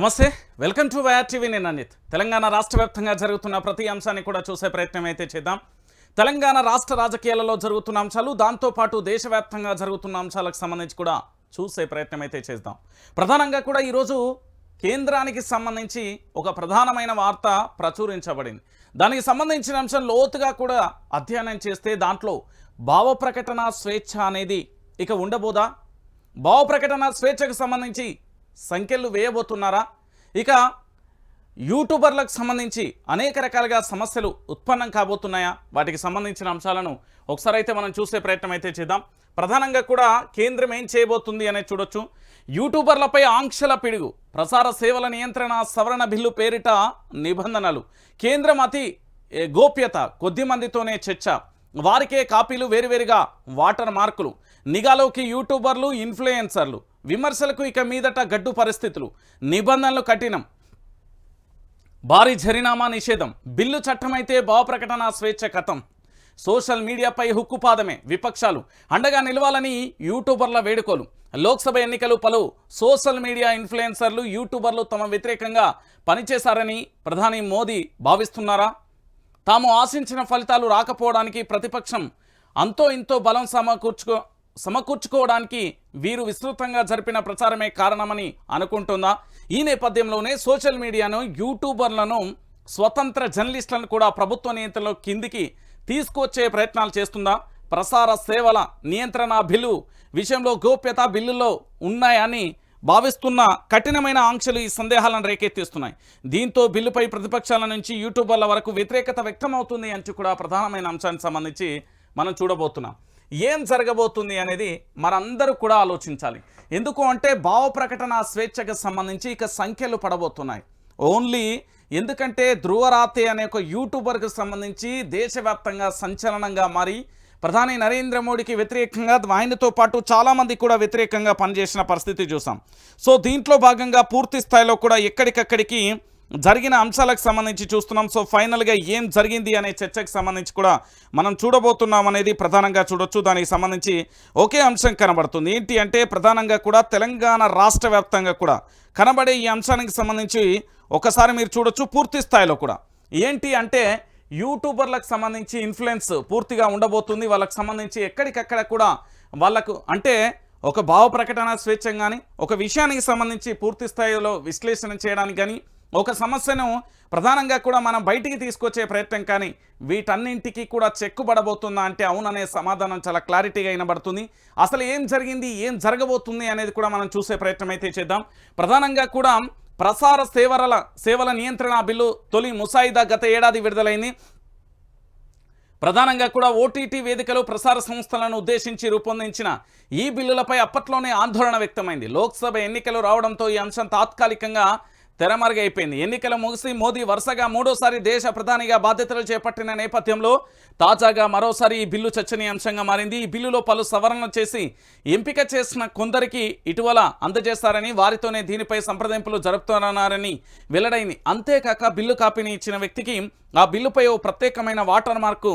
నమస్తే welcome to YR TV. నేను అనిత్. తెలంగాణ రాష్ట్ర వ్యాప్తంగా జరుగుతున్న ప్రతి అంశాన్ని కూడా చూసే ప్రయత్నం అయితే చేద్దాం. తెలంగాణ రాష్ట్ర రాజకీయాలలో జరుగుతున్న అంశాలు దాంతోపాటు దేశవ్యాప్తంగా జరుగుతున్న అంశాలకు సంబంధించి కూడా చూసే ప్రయత్నం అయితే చేద్దాం. ప్రధానంగా కూడా ఈరోజు కేంద్రానికి సంబంధించి ఒక ప్రధానమైన వార్త ప్రచురించబడింది. దానికి సంబంధించిన అంశం లోతుగా కూడా అధ్యయనం చేస్తే దాంట్లో భావ ప్రకటన స్వేచ్ఛ అనేది ఇక ఉండబోదా? భావ ప్రకటన స్వేచ్ఛకు సంబంధించి సంఖ్యలు వేయబోతున్నారా? ఇక యూట్యూబర్లకు సంబంధించి అనేక రకాలుగా సమస్యలు ఉత్పన్నం కాబోతున్నాయా? వాటికి సంబంధించిన అంశాలను ఒకసారి అయితే మనం చూసే ప్రయత్నం అయితే చేద్దాం. ప్రధానంగా కూడా కేంద్రం ఏం చేయబోతుంది అనేది చూడొచ్చు. యూట్యూబర్లపై ఆంక్షల పిడుగు ప్రసార సేవల నియంత్రణ సవరణ బిల్లు పేరిట నిబంధనలు కేంద్రం అతి గోప్యత కొద్ది మందితోనే చర్చ వారికే కాపీలు వేరువేరుగా వాటర్ మార్కులు నిఘాలోకి యూట్యూబర్లు ఇన్ఫ్లుయెన్సర్లు విమర్శలకు ఇక మీదట గడ్డు పరిస్థితులు. నిబంధనలు కఠినం. భారీ జరినామా నిషేధం. బిల్లు చట్టమైతే భావ ప్రకటన స్వేచ్ఛ కథం. సోషల్ మీడియాపై హుక్కుపాదమే విపక్షాలు. అండగా నిలవాలని యూట్యూబర్ల వేడుకోలు. లోక్సభ ఎన్నికలు పలు సోషల్ మీడియా ఇన్ఫ్లుయెన్సర్లు యూట్యూబర్లు తమ వ్యతిరేకంగా పనిచేశారని ప్రధాని మోదీ భావిస్తున్నారా? తాము ఆశించిన ఫలితాలు రాకపోవడానికి ప్రతిపక్షం అంతో ఇంతో బలం సమకూర్చుకో సమకూర్చుకోవడానికి వీరు విస్తృతంగా జరిపిన ప్రచారమే కారణమని అనుకుంటుందా ఈ నేపథ్యంలోనే సోషల్ మీడియాను యూట్యూబర్లను స్వతంత్ర జర్నలిస్టులను కూడా ప్రభుత్వ నియంత్రణలో కిందికి తీసుకొచ్చే ప్రయత్నాలు చేస్తుందా ప్రసార సేవల నియంత్రణ బిల్లు విషయంలో గోప్యత బిల్లులో ఉన్నాయని భావిస్తున్న కఠినమైన ఆంక్షలు ఈ సందేహాలను రేకెత్తిస్తున్నాయి. దీంతో బిల్లుపై ప్రతిపక్షాల నుంచి యూట్యూబర్ల వరకు వ్యతిరేకత వ్యక్తమవుతుంది అంటూ కూడా ప్రధానమైన అంశానికి సంబంధించి మనం చూడబోతున్నాం. ఏం జరగబోతుంది అనేది మనందరూ కూడా ఆలోచించాలి. ఎందుకు అంటే భావ ప్రకటన స్వేచ్ఛకు సంబంధించి ఇక సంఖ్యలు పడబోతున్నాయి. ఓన్లీ ఎందుకంటే ధ్రువరాతే అనే ఒక యూట్యూబర్కు సంబంధించి దేశవ్యాప్తంగా సంచలనంగా మారి ప్రధాని నరేంద్ర మోడీకి వ్యతిరేకంగా ఆయనతో పాటు చాలామంది కూడా వ్యతిరేకంగా పనిచేసిన పరిస్థితి చూసాం. సో దీంట్లో భాగంగా పూర్తి స్థాయిలో కూడా ఎక్కడికక్కడికి జరిగిన అంశాలకు సంబంధించి చూస్తున్నాం. సో ఫైనల్గా ఏం జరిగింది అనే చర్చకు సంబంధించి కూడా మనం చూడబోతున్నాం అనేది ప్రధానంగా చూడొచ్చు. దానికి సంబంధించి ఒకే అంశం కనబడుతుంది. ఏంటి అంటే ప్రధానంగా కూడా తెలంగాణ రాష్ట్ర వ్యాప్తంగా కూడా కనబడే ఈ అంశానికి సంబంధించి ఒకసారి మీరు చూడొచ్చు పూర్తి స్థాయిలో కూడా. ఏంటి అంటే యూట్యూబర్లకు సంబంధించి ఇన్ఫ్లుయెన్స్ పూర్తిగా ఉండబోతుంది. వాళ్ళకి సంబంధించి ఎక్కడికక్కడ కూడా వాళ్ళకు అంటే ఒక భావ ప్రకటన స్వేచ్ఛం కానీ ఒక విషయానికి సంబంధించి పూర్తి స్థాయిలో విశ్లేషణ చేయడానికి కానీ ఒక సమస్యను ప్రధానంగా కూడా మనం బయటికి తీసుకొచ్చే ప్రయత్నం కానీ వీటన్నింటికి కూడా చెక్కుబడబోతుందా అంటే అవుననే సమాధానం చాలా క్లారిటీగా వినబడుతుంది. అసలు ఏం జరిగింది ఏం జరగబోతుంది అనేది కూడా మనం చూసే ప్రయత్నం అయితే చేద్దాం. ప్రధానంగా కూడా ప్రసార సేవల సేవల నియంత్రణ బిల్లు తొలి ముసాయిదా గత ఏడాది విడుదలైంది. ప్రధానంగా కూడా ఓటీటీ వేదికలో ప్రసార సంస్థలను ఉద్దేశించి రూపొందించిన ఈ బిల్లులపై అప్పట్లోనే ఆందోళన వ్యక్తమైంది. లోక్సభ ఎన్నికలు రావడంతో ఈ అంశం తాత్కాలికంగా తెరమరుగైపోయింది ఎన్నికలు ముగిసి మోదీ వరుసగా మూడోసారి దేశ ప్రధానిగా బాధ్యతలు చేపట్టిన నేపథ్యంలో తాజాగా మరోసారి ఈ బిల్లు చర్చనీయాంశంగా మారింది. ఈ బిల్లులో పలు సవరణలు చేసి ఎంపిక చేసిన కొందరికి ఇటీవల అందజేస్తారని వారితోనే దీనిపై సంప్రదింపులు జరుపుతున్నారని వెల్లడైంది. అంతేకాక బిల్లు కాపీని ఇచ్చిన వ్యక్తికి ఆ బిల్లుపై ఓ ప్రత్యేకమైన వాటర్ మార్కు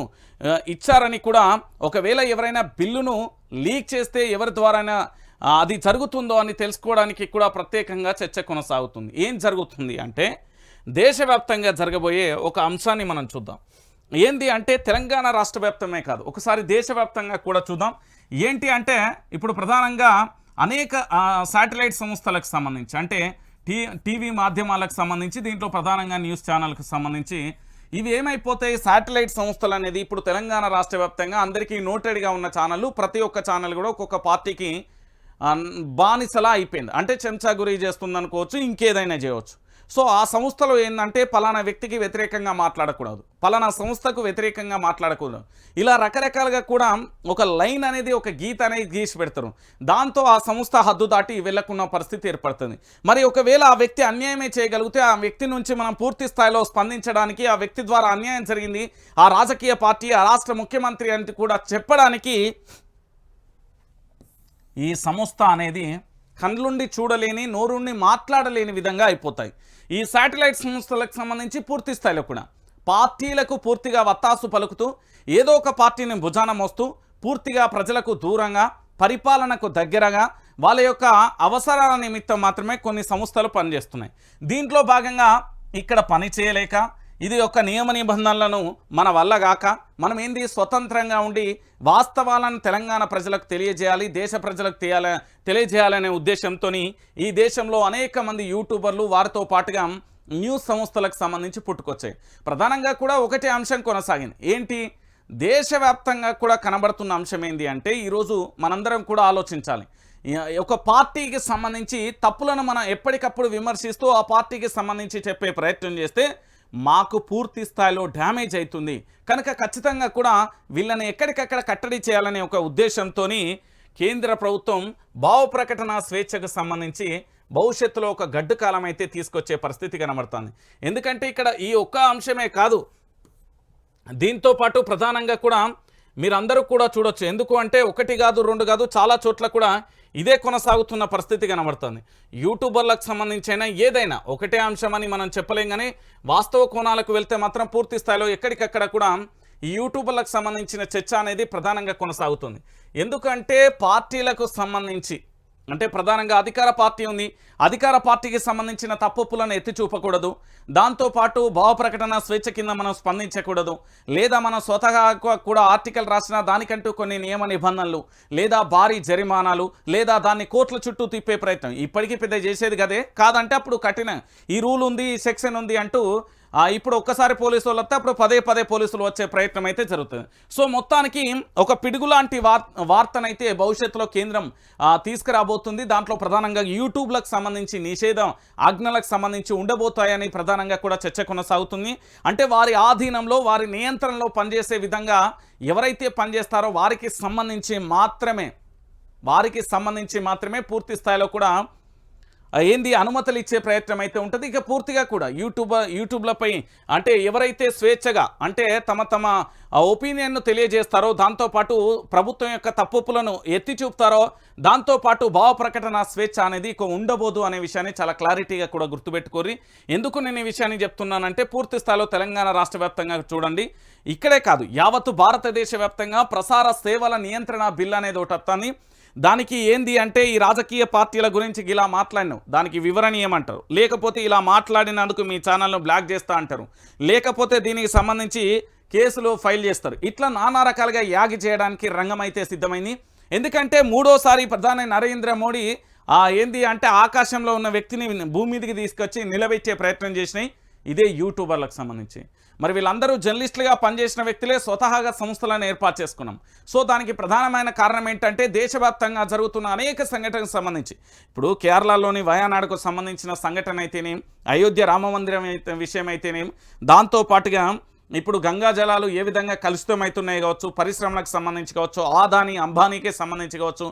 ఇచ్చారని కూడా ఒకవేళ ఎవరైనా బిల్లును లీక్ చేస్తే ఎవరి ద్వారైనా అది జరుగుతుందో అని తెలుసుకోవడానికి కూడా ప్రత్యేకంగా చర్చ కొనసాగుతుంది. ఏం జరుగుతుంది అంటే దేశవ్యాప్తంగా జరగబోయే ఒక అంశాన్ని మనం చూద్దాం. ఏంది అంటే తెలంగాణ రాష్ట్ర వ్యాప్తమే కాదు. ఒకసారి దేశవ్యాప్తంగా కూడా చూద్దాం. ఏంటి అంటే ఇప్పుడు ప్రధానంగా అనేక శాటిలైట్ సంస్థలకు సంబంధించి అంటే టీ టీవీ మాధ్యమాలకు సంబంధించి దీంట్లో ప్రధానంగా న్యూస్ ఛానల్కి సంబంధించి ఇవి ఏమైపోతాయి? శాటిలైట్ సంస్థలు అనేది ఇప్పుడు తెలంగాణ రాష్ట్ర వ్యాప్తంగా అందరికీ నోటెడ్గా ఉన్న ఛానళ్ళు. ప్రతి ఒక్క ఛానల్ కూడా ఒక్కొక్క పార్టీకి బానిసలా అయిపోయింది. అంటే చెంచా గురి చేస్తుంది అనుకోవచ్చు ఇంకేదైనా చేయవచ్చు. సో ఆ సంస్థలో ఏంటంటే పలానా వ్యక్తికి వ్యతిరేకంగా మాట్లాడకూడదు. పలానా సంస్థకు వ్యతిరేకంగా మాట్లాడకూడదు. ఇలా రకరకాలుగా కూడా ఒక లైన్ అనేది ఒక గీత అనేది గీసి పెడతారు. దాంతో ఆ సంస్థ హద్దు దాటి వెళ్ళకున్న పరిస్థితి ఏర్పడుతుంది. మరి ఒకవేళ ఆ వ్యక్తి అన్యాయమే చేయగలిగితే ఆ వ్యక్తి నుంచి మనం పూర్తి స్థాయిలో స్పందించడానికి ఆ వ్యక్తి ద్వారా అన్యాయం జరిగింది ఆ రాజకీయ పార్టీ ఆ రాష్ట్ర ముఖ్యమంత్రి అని కూడా చెప్పడానికి ఈ సంస్థ అనేది కళ్ళుండి చూడలేని నోరుండి మాట్లాడలేని విధంగా అయిపోతాయి. ఈ శాటిలైట్ సంస్థలకు సంబంధించి పూర్తి స్థాయిలో కూడా పార్టీలకు పూర్తిగా వత్తాసు పలుకుతూ ఏదో ఒక పార్టీని భుజాన మోస్తూ పూర్తిగా ప్రజలకు దూరంగా పరిపాలనకు దగ్గరగా వాళ్ళ యొక్క అవసరాల నిమిత్తం మాత్రమే కొన్ని సంస్థలు పనిచేస్తున్నాయి. దీంట్లో భాగంగా ఇక్కడ పని చేయలేక ఇది ఒక నియమ నిబంధనలను మన వల్ల గాక మనం ఏంది స్వతంత్రంగా ఉండి వాస్తవాలను తెలంగాణ ప్రజలకు తెలియజేయాలి దేశ ప్రజలకు తెలియాల తెలియజేయాలనే ఉద్దేశంతో ఈ దేశంలో అనేక మంది యూట్యూబర్లు వారితో పాటుగా న్యూస్ సంస్థలకు సంబంధించి పుట్టుకొచ్చాయి. ప్రధానంగా కూడా ఒకటే అంశం కొనసాగింది. ఏంటి? దేశవ్యాప్తంగా కూడా కనబడుతున్న అంశం ఏంటి అంటే ఈరోజు మనందరం కూడా ఆలోచించాలి. ఒక పార్టీకి సంబంధించి తప్పులను మనం ఎప్పటికప్పుడు విమర్శిస్తూ ఆ పార్టీకి సంబంధించి చెప్పే ప్రయత్నం చేస్తే మాకు పూర్తి స్థాయిలో డ్యామేజ్ అవుతుంది కనుక ఖచ్చితంగా కూడా వీళ్ళని ఎక్కడికక్కడ కట్టడి చేయాలనే ఒక ఉద్దేశంతో కేంద్ర ప్రభుత్వం భావ ప్రకటన స్వేచ్ఛకు సంబంధించి భవిష్యత్తులో ఒక గడ్డు కాలం అయితే తీసుకొచ్చే పరిస్థితి కనబడుతుంది. ఎందుకంటే ఇక్కడ ఈ ఒక్క అంశమే కాదు. దీంతో పాటు ప్రధానంగా కూడా మీరందరూ కూడా చూడొచ్చు. ఎందుకు అంటే ఒకటి కాదు రెండు కాదు చాలా చోట్ల కూడా ఇదే కొనసాగుతున్న పరిస్థితి కనబడుతుంది. యూట్యూబర్లకు సంబంధించైనా ఏదైనా ఒకటే అంశమని మనం చెప్పలేం కానీ వాస్తవ కోణాలకు వెళ్తే మాత్రం పూర్తి స్థాయిలో ఎక్కడికక్కడ కూడా ఈ యూట్యూబర్లకు సంబంధించిన చర్చ అనేది ప్రధానంగా కొనసాగుతుంది. ఎందుకంటే పార్టీలకు సంబంధించి అంటే ప్రధానంగా అధికార పార్టీ ఉంది. అధికార పార్టీకి సంబంధించిన తప్పులను ఎత్తి చూపకూడదు. దాంతోపాటు భావప్రకటన స్వేచ్ఛ కింద మనం స్పందించకూడదు. లేదా మనం స్వతహాగా కూడా ఆర్టికల్ రాసిన దానికంటూ కొన్ని నియమ నిబంధనలు లేదా భారీ జరిమానాలు లేదా దాన్ని కోర్టుల చుట్టూ తిప్పే ప్రయత్నం. ఇప్పటికీ పెద్ద చేసేది కదే. కాదంటే అప్పుడు కఠిన. ఈ రూల్ ఉంది ఈ సెక్షన్ ఉంది అంటూ ఇప్పుడు ఒక్కసారి పోలీసులు వస్తే అప్పుడు పదే పదే పోలీసులు వచ్చే ప్రయత్నం అయితే జరుగుతుంది. సో మొత్తానికి ఒక పిడుగు లాంటి వార్ వార్తనైతే భవిష్యత్తులో కేంద్రం తీసుకురాబోతుంది. దాంట్లో ప్రధానంగా యూట్యూబ్లకు సంబంధించి నిషేధం ఆజ్ఞలకు సంబంధించి ఉండబోతాయని ప్రధానంగా కూడా చర్చ కొనసాగుతుంది. అంటే వారి ఆధీనంలో వారి నియంత్రణలో పనిచేసే విధంగా ఎవరైతే పనిచేస్తారో వారికి సంబంధించి మాత్రమే వారికి సంబంధించి మాత్రమే పూర్తి స్థాయిలో కూడా ఏంది? అనుమతులు ఇచ్చే ప్రయత్నం అయితే ఉంటుంది. ఇక పూర్తిగా కూడా యూట్యూబ్ యూట్యూబ్లపై అంటే ఎవరైతే స్వేచ్ఛగా అంటే తమ తమ ఒపీనియన్ను తెలియజేస్తారో దాంతోపాటు ప్రభుత్వం యొక్క తప్పులను ఎత్తి చూపుతారో దాంతోపాటు భావ ప్రకటన స్వేచ్ఛ అనేది ఇక ఉండబోదు అనే విషయాన్ని చాలా క్లారిటీగా కూడా గుర్తుపెట్టుకోరి ఎందుకు నేను ఈ విషయాన్ని చెప్తున్నానంటే పూర్తి స్థాయిలో తెలంగాణ రాష్ట్ర వ్యాప్తంగా చూడండి. ఇక్కడే కాదు యావత్తు భారతదేశ వ్యాప్తంగా ప్రసార సేవల నియంత్రణ బిల్ అనేది ఒకటి దానికి ఏంది అంటే ఈ రాజకీయ పార్టీల గురించి ఇలా మాట్లాడినావు. దానికి వివరణ ఏమంటారు? లేకపోతే ఇలా మాట్లాడినందుకు మీ ఛానల్ను బ్లాక్ చేస్తా అంటారు. లేకపోతే దీనికి సంబంధించి కేసులు ఫైల్ చేస్తారు. ఇట్లా నానా రకాలుగా యాగి చేయడానికి రంగం అయితే సిద్ధమైంది. ఎందుకంటే మూడోసారి ప్రధాని నరేంద్ర మోడీ ఆ ఏంది అంటే ఆకాశంలో ఉన్న వ్యక్తిని భూమి మీదకి తీసుకొచ్చి నిలబెట్టే ప్రయత్నం చేసినాయి. ఇదే యూట్యూబర్లకు సంబంధించి. మరి వీళ్ళందరూ జర్నలిస్టులుగా పనిచేసిన వ్యక్తులే స్వతహాగా సంస్థలను ఏర్పాటు చేసుకున్నాం. సో దానికి ప్రధానమైన కారణం ఏంటంటే దేశవ్యాప్తంగా జరుగుతున్న అనేక సంఘటనకు సంబంధించి. ఇప్పుడు కేరళలోని వయానాడుకు సంబంధించిన సంఘటన అయితేనేం అయోధ్య రామ మందిరం అయితే విషయం అయితేనేం దాంతో పాటుగా ఇప్పుడు గంగా జలాలు ఏ విధంగా కలుషితమవుతున్నాయి కావచ్చు పరిశ్రమలకు సంబంధించి కావచ్చు ఆదాని అంబానీకే సంబంధించి కావచ్చు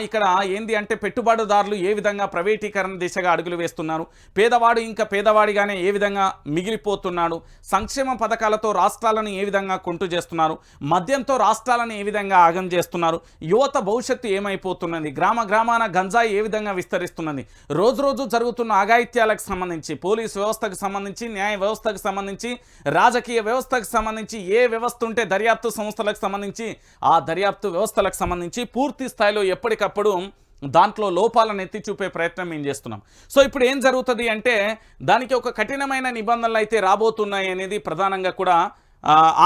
ఇక్కడ ఏంది అంటే పెట్టుబడిదారులు ఏ విధంగా ప్రైవేటీకరణ దిశగా అడుగులు వేస్తున్నారు పేదవాడు ఇంకా పేదవాడిగానే ఏ విధంగా మిగిలిపోతున్నాడు సంక్షేమ పథకాలతో రాష్ట్రాలను ఏ విధంగా కొంటు చేస్తున్నారు మద్యంతో రాష్ట్రాలను ఏ విధంగా ఆగం చేస్తున్నారు యువత భవిష్యత్తు ఏమైపోతున్నది గ్రామ గ్రామాన గంజాయి ఏ విధంగా విస్తరిస్తున్నది రోజు రోజు జరుగుతున్న అఘాయిత్యాలకు సంబంధించి పోలీస్ వ్యవస్థకు సంబంధించి న్యాయ వ్యవస్థకు సంబంధించి రాజకీయ వ్యవస్థకు సంబంధించి ఏ వ్యవస్థ ఉంటే దర్యాప్తు సంస్థలకు సంబంధించి ఆ దర్యాప్తు వ్యవస్థలకు సంబంధించి పూర్తి స్థాయిలో ఎప్పటికప్పుడు దాంట్లో లోపాలను ఎత్తి చూపే ప్రయత్నం మేము చేస్తున్నాం. సో ఇప్పుడు ఏం జరుగుతుంది అంటే దానికి ఒక కఠినమైన నిబంధనలు అయితే రాబోతున్నాయి అనేది ప్రధానంగా కూడా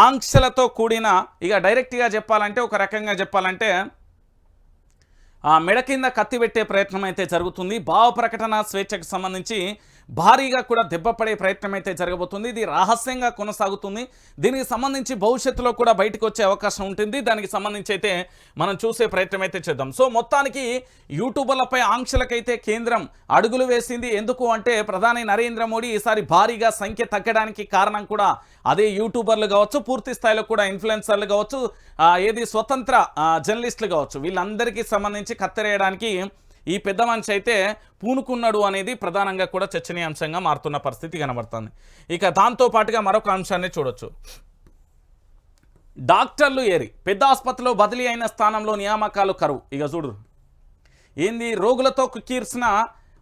ఆంక్షలతో కూడిన ఇక డైరెక్ట్గా చెప్పాలంటే ఒక రకంగా చెప్పాలంటే ఆ మెడ కింద కత్తి పెట్టే ప్రయత్నం అయితే జరుగుతుంది. భావ ప్రకటన స్వేచ్ఛకు సంబంధించి భారీగా కూడా దెబ్బపడే ప్రయత్నం అయితే జరగబోతుంది. ఇది రహస్యంగా కొనసాగుతుంది. దీనికి సంబంధించి భవిష్యత్తులో కూడా బయటకు వచ్చే అవకాశం ఉంటుంది. దానికి సంబంధించి అయితే మనం చూసే ప్రయత్నం అయితే చేద్దాం. సో మొత్తానికి యూట్యూబర్లపై ఆంక్షలకైతే కేంద్రం అడుగులు వేసింది. ఎందుకు అంటే ప్రధాని నరేంద్ర మోడీ ఈసారి భారీగా సంఖ్య తగ్గడానికి కారణం కూడా అదే యూట్యూబర్లు కావచ్చు పూర్తి స్థాయిలో కూడా ఇన్ఫ్లుయెన్సర్లు కావచ్చు ఏది స్వతంత్ర జర్నలిస్టులు కావచ్చు. వీళ్ళందరికీ సంబంధించి కత్తెరేయడానికి ఈ పెద్ద మనిషి అయితే పూనుకున్నాడు అనేది ప్రధానంగా కూడా చర్చనీయాంశంగా మారుతున్న పరిస్థితి కనబడుతుంది. ఇక దాంతో పాటుగా మరొక అంశాన్ని చూడొచ్చు. డాక్టర్లు ఏరి పెద్ద ఆసుపత్రిలో బదిలీ అయిన స్థానంలో నియామకాలు కరువు. ఇక చూడు. ఏంది? రోగులతో కుకీర్సిన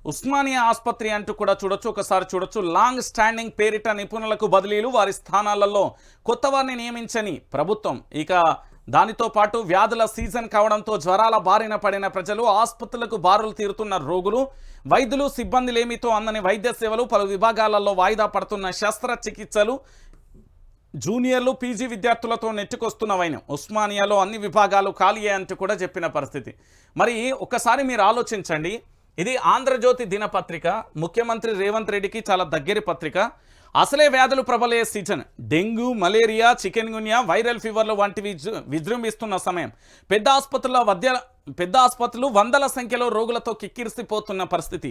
ఉస్మానియా ఆసుపత్రి అంటూ కూడా చూడొచ్చు. ఒకసారి చూడొచ్చు. లాంగ్ స్టాండింగ్ పేరిట నిపుణులకు బదిలీలు వారి స్థానాలలో కొత్త వారిని నియమించని ప్రభుత్వం. ఇక దానితో పాటు వ్యాధుల సీజన్ కావడంతో జ్వరాల బారిన పడిన ప్రజలు ఆసుపత్రులకు బారులు తీరుతున్న రోగులు వైద్యులు సిబ్బందిలేమితో అందని వైద్య సేవలు పలు విభాగాలలో వాయిదా పడుతున్న శస్త్రచికిత్సలు జూనియర్లు పీజీ విద్యార్థులతో నెట్టుకొస్తున్న వైనం. ఉస్మానియాలో అన్ని విభాగాలు ఖాళీ అంటూ కూడా చెప్పిన పరిస్థితి. మరి ఒకసారి మీరు ఆలోచించండి. ఇది ఆంధ్రజ్యోతి దినపత్రిక. ముఖ్యమంత్రి రేవంత్ రెడ్డికి చాలా దగ్గరి పత్రిక. అసలే వ్యాధులు ప్రబలే season. Dengue malaria chikungunya viral ఫీవర్లు వంటివి విజృంభిస్తున్న సమయం. పెద్ద ఆసుపత్రుల వద్య పెద్ద ఆసుపత్రులు వందల సంఖ్యలో రోగులతో కిక్కిరిసిపోతున్న పరిస్థితి.